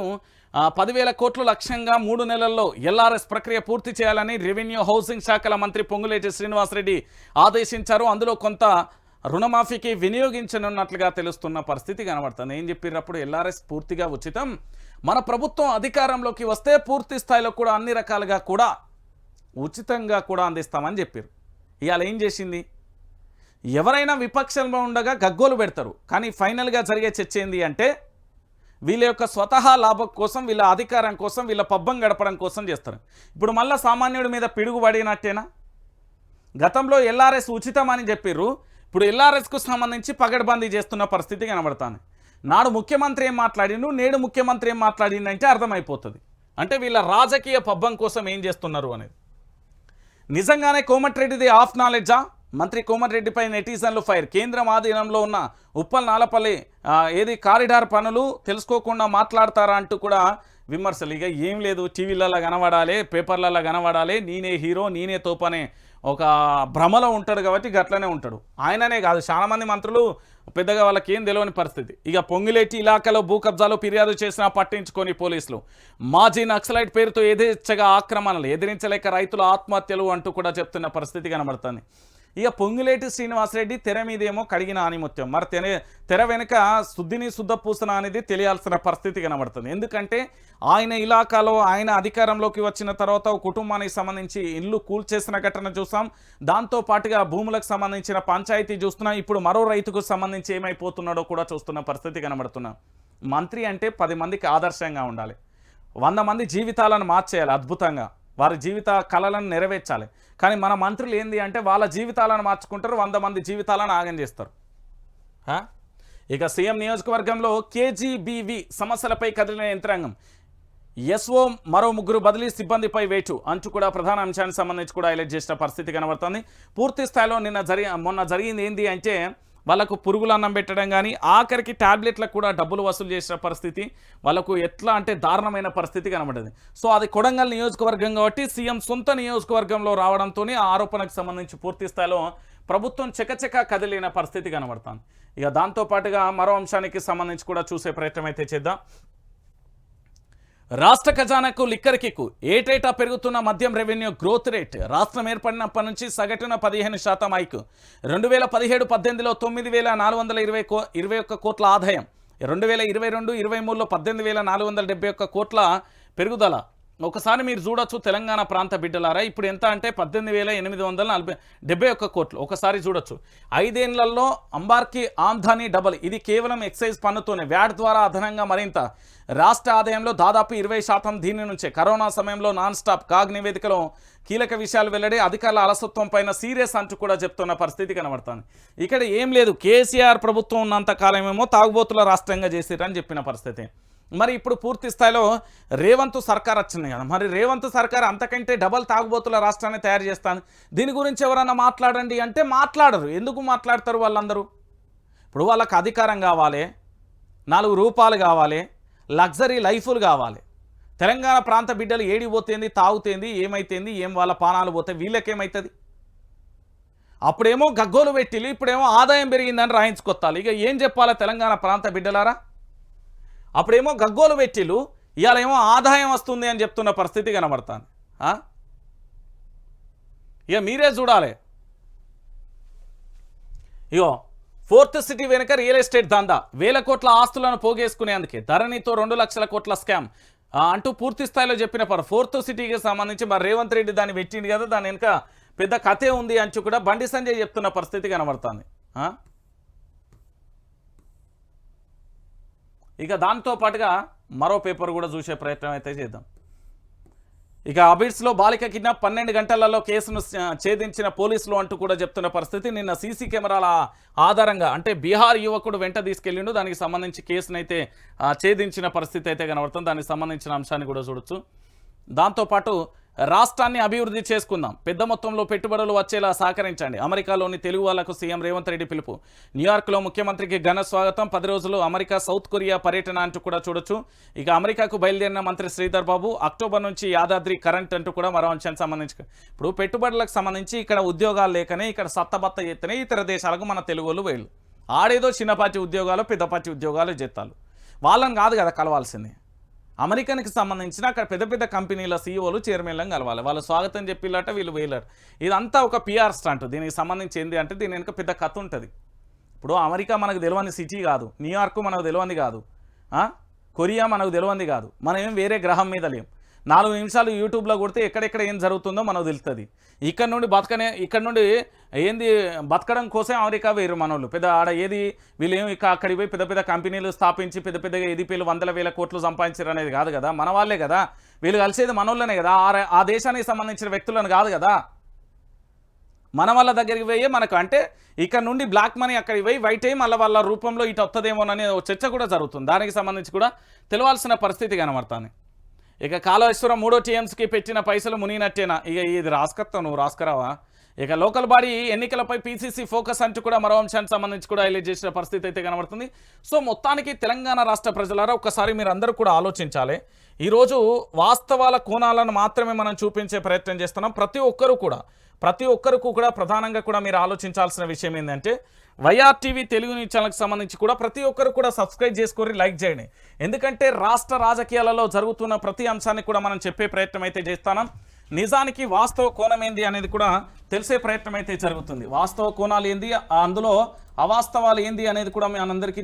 పదివేల కోట్లు లక్ష్యంగా మూడు నెలల్లో ఎల్ఆర్ఎస్ ప్రక్రియ పూర్తి చేయాలని రెవెన్యూ హౌసింగ్ శాఖల మంత్రి పొంగులేటి శ్రీనివాసరెడ్డి ఆదేశించారు. అందులో కొంత రుణమాఫీకి వినియోగించనున్నట్లుగా తెలుస్తున్న పరిస్థితి కనబడుతుంది. ఏం చెప్పినప్పుడు ఎల్ఆర్ఎస్ పూర్తిగా ఉచితం. మన ప్రభుత్వం అధికారంలోకి వస్తే పూర్తి స్థాయిలో కూడా అన్ని రకాలుగా కూడా ఉచితంగా కూడా అందిస్తామని చెప్పారు ఇవాళ ఏం చేసింది? ఎవరైనా విపక్షంలో ఉండగా గగ్గోలు పెడతారు. కానీ ఫైనల్గా జరిగే చర్చ ఏంది అంటే వీళ్ళ యొక్క స్వతహా లాభం కోసం వీళ్ళ అధికారం కోసం వీళ్ళ పబ్బం గడపడం కోసం చేస్తారు. ఇప్పుడు మళ్ళీ సామాన్యుడి మీద పిడుగు పడినట్టేనా? గతంలో ఎల్ఆర్ఎస్ ఉచితం అని చెప్పిర్రు. ఇప్పుడు ఎల్ఆర్ఎస్కు సంబంధించి పగడ్బందీ చేస్తున్న పరిస్థితి కనబడుతుంది. నాడు ముఖ్యమంత్రి ఏం మాట్లాడిండు? నేడు ముఖ్యమంత్రి ఏం మాట్లాడిండంటే అర్థమైపోతుంది. అంటే వీళ్ళ రాజకీయ పబ్బం కోసం ఏం చేస్తున్నారు అనేది. నిజంగానే కోమటిరెడ్డిది ఆఫ్ నాలెడ్జా మంత్రి కోమటిరెడ్డిపై నెటిజన్లు ఫైర్. కేంద్రం ఆధీనంలో ఉన్న ఉప్పల్ నాలపల్లి ఏది కారిడార్ పనులు తెలుసుకోకుండా మాట్లాడతారా అంటూ కూడా విమర్శలు. ఇక ఏం లేదు టీవీలలో కనబడాలి పేపర్లలో కనబడాలి నేనే హీరో నేనే తోపనే ఒక భ్రమలో ఉంటాడు కాబట్టి గట్లనే ఉంటాడు. ఆయననే కాదు చాలామంది మంత్రులు పెద్దగా వాళ్ళకి ఏం తెలియని పరిస్థితి. ఇక పొంగిలేటి ఇలాకాలో భూ కబ్జాలు ఫిర్యాదు చేసినా పట్టించుకొని పోలీసులు. మాజీ నక్సలైట్ పేరుతో ఎదిరించగా ఆక్రమణలు ఎదిరించలేక రైతుల ఆత్మహత్యలు అంటూ కూడా చెప్తున్న పరిస్థితి కనబడుతుంది. ఇక పొంగులేటి శ్రీనివాసరెడ్డి తెర మీదేమో కడిగిన ఆనిమత్యం. మరి తెర తెర వెనుక శుద్ధిని శుద్ధ పూసన అనేది తెలియాల్సిన పరిస్థితి కనబడుతుంది. ఎందుకంటే ఆయన ఇలాకాలో ఆయన అధికారంలోకి వచ్చిన తర్వాత కుటుంబానికి సంబంధించి ఇల్లు కూల్చేసిన ఘటన చూసాం. దాంతో పాటుగా భూములకు సంబంధించిన పంచాయతీ చూస్తున్నాం ఇప్పుడు మరో రైతుకు సంబంధించి ఏమైపోతున్నాడో కూడా చూస్తున్న పరిస్థితి కనబడుతున్నాం. మంత్రి అంటే పది మందికి ఆదర్శంగా ఉండాలి. వంద మంది జీవితాలను మార్చేయాలి అద్భుతంగా. వారి జీవిత కళలను నెరవేర్చాలి. కానీ మన మంత్రులు ఏంది అంటే వాళ్ళ జీవితాలను మార్చుకుంటారు వంద మంది జీవితాలను ఆగం చేస్తారు. ఇక సీఎం నియోజకవర్గంలో కేజీబీవి సమస్యలపై కదిలిన యంత్రాంగం. ఎస్ఓ మరో ముగ్గురు బదిలీ సిబ్బందిపై వేటు అంచు కూడా ప్రధాన అంశానికి సంబంధించి కూడా హైలైట్ చేసిన పరిస్థితి కనబడుతుంది. పూర్తి స్థాయిలో నిన్న జరి మొన్న జరిగింది ఏంది అంటే వాళ్ళకు పురుగులు అన్నం పెట్టడం కానీ ఆఖరికి టాబ్లెట్లకు కూడా డబ్బులు వసూలు చేసిన పరిస్థితి వాళ్ళకు ఎట్లా అంటే దారుణమైన పరిస్థితి కనబడింది సో అది కొడంగల్ నియోజకవర్గం కాబట్టి సీఎం సొంత నియోజకవర్గంలో రావడంతో ఆ ఆరోపణకు సంబంధించి పూర్తి స్థాయిలో ప్రభుత్వం చకచక కదిలిన పరిస్థితి కనబడుతుంది. ఇక దాంతోపాటుగా మరో అంశానికి సంబంధించి కూడా చూసే ప్రయత్నం అయితే చేద్దాం. రాష్ట్ర ఖజానాకు లిక్కర్ కిక్కు ఏటేటా పెరుగుతున్న మద్యం రెవెన్యూ గ్రోత్ రేట్ రాష్ట్రం ఏర్పడినప్పటి నుంచి సగటున పదిహేను శాతం హైకు. రెండు వేల పదిహేడు పద్దెనిమిదిలో తొమ్మిది వేల నాలుగు వందల ఇరవై కో ఇరవై ఒక్క కోట్ల ఆదాయం. రెండు వేల ఇరవై రెండు ఇరవై మూడులో పద్దెనిమిది వేల నాలుగు వందల డెబ్బై ఒక్క కోట్ల పెరుగుదల. ఒకసారి మీరు చూడొచ్చు తెలంగాణ ప్రాంత బిడ్డలారా. ఇప్పుడు ఎంత అంటే పద్దెనిమిది వేల ఎనిమిది వందల నలభై డెబ్బై ఒక్క కోట్లు. ఒకసారి చూడొచ్చు. ఐదేళ్ళలో అంబార్కి ఆమ్దానీ డబల్. ఇది కేవలం ఎక్సైజ్ పన్నుతోనే. వ్యాట్ ద్వారా అదనంగా మరింత. రాష్ట్ర ఆదాయంలో దాదాపు ఇరవై శాతం దీని నుంచే. కరోనా సమయంలో నాన్ స్టాప్ కాగ్ నివేదికలో కీలక విషయాలు వెల్లడి అధికారుల అలసత్వం పైన సీరియస్ అంటూ కూడా చెప్తున్న పరిస్థితి కనబడుతుంది. ఇక్కడ ఏం లేదు. కేసీఆర్ ప్రభుత్వం ఉన్నంత కాలమేమో తాగుబోతుల రాష్ట్రంగా చేసిరని చెప్పిన పరిస్థితి. మరి ఇప్పుడు పూర్తి స్థాయిలో రేవంత్ సర్కార్ వచ్చింది కదా. మరి రేవంత్ సర్కార్ అంతకంటే డబల్ తాగుబోతుల రాష్ట్రాన్ని తయారు చేస్తాను. దీని గురించి ఎవరన్నా మాట్లాడండి అంటే మాట్లాడరు. ఎందుకు మాట్లాడతారు వాళ్ళందరూ? ఇప్పుడు వాళ్ళకి అధికారం కావాలి నాలుగు రూపాయలు కావాలి లగ్జరీ లైఫ్లు కావాలి. తెలంగాణ ప్రాంత బిడ్డలు ఏడిపోతేంది తాగుతేంది ఏమైతేంది ఏం వాళ్ళ పానాలు పోతే వీళ్ళకేమవుతుంది అప్పుడేమో గగ్గోలు పెట్టిలు ఇప్పుడేమో ఆదాయం పెరిగిందని రాయించుకొత్తాలి ఇక ఏం చెప్పాలి తెలంగాణ ప్రాంత బిడ్డలారా? అప్పుడేమో గగ్గోలు పెట్టిలు ఇవాళ ఏమో ఆదాయం వస్తుంది అని చెప్తున్న పరిస్థితి కనబడుతుంది. ఇక మీరే చూడాలి. ఇగో ఫోర్త్ సిటీ వెనుక రియల్ ఎస్టేట్ దందా. వేల కోట్ల ఆస్తులను పోగేసుకునేందుకే ధరణితో రెండు లక్షల కోట్ల స్కామ్. అంటూ పూర్తి స్థాయిలో చెప్పిన పర్ ఫోర్త్ సిటీకి సంబంధించి మరి రేవంత్ రెడ్డి దాన్ని పెట్టింది కదా దాని వెనుక పెద్ద కథే ఉంది అంటూ కూడా బండి సంజయ్ చెప్తున్న పరిస్థితి కనబడుతుంది. ఇక దాంతో పాటుగా మరో పేపర్ కూడా చూసే ప్రయత్నం అయితే చేద్దాం. ఇక అబిడ్స్లో బాలిక కిడ్నాప్ పన్నెండు గంటలలో కేసును ఛేదించిన పోలీసులు అంటూ కూడా చెప్తున్న పరిస్థితి. నిన్న సీసీ కెమెరాల ఆధారంగా అంటే బీహార్ యువకుడు వెంట తీసుకెళ్ళిండు. దానికి సంబంధించి కేసునైతే అయితే ఛేదించిన పరిస్థితి అయితే కనబడుతుంది. దానికి సంబంధించిన అంశాన్ని కూడా చూడొచ్చు. దాంతోపాటు రాష్ట్రాన్ని అభివృద్ధి చేసుకుందాం. పెద్ద మొత్తంలో పెట్టుబడులు వచ్చేలా సహకరించండి. అమెరికాలోని తెలుగు వాళ్ళకు సీఎం రేవంత్ రెడ్డి పిలుపు. న్యూయార్క్లో ముఖ్యమంత్రికి ఘన స్వాగతం. పది రోజులు అమెరికా సౌత్ కొరియా పర్యటన అంటూ కూడా చూడొచ్చు. ఇక అమెరికాకు బయలుదేరిన మంత్రి శ్రీధర్ బాబు అక్టోబర్ నుంచి యాదాద్రి కరెంట్ అంటూ కూడా మరో అంశానికి సంబంధించి ఇప్పుడు పెట్టుబడులకు సంబంధించి ఇక్కడ ఉద్యోగాలు లేకనే ఇక్కడ సత్తబత్త ఎత్తనే ఇతర దేశాలకు మన తెలుగు వాళ్ళు. ఆడేదో చిన్నపాటి ఉద్యోగాలు పెద్దపాటి ఉద్యోగాలు జీతాలు వాళ్ళని కాదు కదా కలవాల్సింది. అమెరికన్కి సంబంధించిన అక్కడ పెద్ద పెద్ద కంపెనీల సీఈఓలు చైర్మన్లను కలవాలి. వాళ్ళు స్వాగతం చెప్పిల్లట వీళ్ళు వేయలేరు. ఇదంతా ఒక పిఆర్ స్టంట్. దీనికి సంబంధించి ఏంది అంటే దీని వెనుక పెద్ద కథ ఉంటుంది. ఇప్పుడు అమెరికా మనకు తెలియని సిటీ కాదు. న్యూయార్క్ మనకు తెలియంది కాదు. కొరియా మనకు తెలియంది కాదు. మనం ఏం వేరే గ్రహం మీద లేం. నాలుగు నిమిషాలు యూట్యూబ్లో కొడితే ఎక్కడెక్కడ ఏం జరుగుతుందో మనకు తెలుస్తుంది. ఇక్కడ నుండి బతకనే ఇక్కడ నుండి ఏంది బతకడం కోసం అమెరికా వేరు మనోళ్ళు. పెద్ద ఆడ ఏది వీళ్ళు ఏమి ఇక అక్కడికి పోయి పెద్ద పెద్ద కంపెనీలు స్థాపించి పెద్ద పెద్దగా ఎదిపేలు వందల వేల కోట్లు సంపాదించారు అనేది కాదు కదా. మన వాళ్ళే కదా. వీళ్ళు కలిసేది మనోళ్ళనే కదా. ఆ ఆ దేశానికి సంబంధించిన వ్యక్తులను కాదు కదా. మన వాళ్ళ దగ్గరికి పోయి మనకు అంటే ఇక్కడ నుండి బ్లాక్ మనీ అక్కడికి పోయి వైట్ అయ్యి మళ్ళీ వాళ్ళ రూపంలో ఇటు వస్తుందేమోననే చర్చ కూడా జరుగుతుంది. దానికి సంబంధించి కూడా తెలవాల్సిన పరిస్థితి కనబడుతుంది. ఇక కాళేశ్వరం మూడో టీఎంసీకి పెట్టిన పైసలు మునిగినట్టేనా? ఇక ఇది రాసుకొస్తావు నువ్వు రాసుకురావా? ఇక లోకల్ బాడీ ఎన్నికలపై పీసీసీ ఫోకస్ అంటూ కూడా మరో అంశానికి సంబంధించి కూడా హైలైట్ చేసిన పరిస్థితి అయితే కనబడుతుంది. సో మొత్తానికి తెలంగాణ రాష్ట్ర ప్రజలారా ఒక్కసారి మీరు అందరూ కూడా ఆలోచించాలి. ఈరోజు వాస్తవాల కోణాలను మాత్రమే మనం చూపించే ప్రయత్నం చేస్తున్నాం. ప్రతి ఒక్కరూ కూడా ప్రతి ఒక్కరికి కూడా ప్రధానంగా కూడా మీరు ఆలోచించాల్సిన విషయం ఏంటంటే వైఆర్ టీవీ తెలుగు న్యూస్ ఛానల్కి సంబంధించి కూడా ప్రతి ఒక్కరు కూడా సబ్స్క్రైబ్ చేసుకొని లైక్ చేయండి. ఎందుకంటే రాష్ట్ర రాజకీయాలలో జరుగుతున్న ప్రతి అంశాన్ని కూడా మనం చెప్పే ప్రయత్నం అయితే చేస్తాను. నిజానికి వాస్తవ కోణం ఏంది అనేది కూడా తెలిసే ప్రయత్నం అయితే జరుగుతుంది. వాస్తవ కోణాలు ఏంది? అందులో అవాస్తవాలు ఏంది అనేది కూడా మీ అందరికీ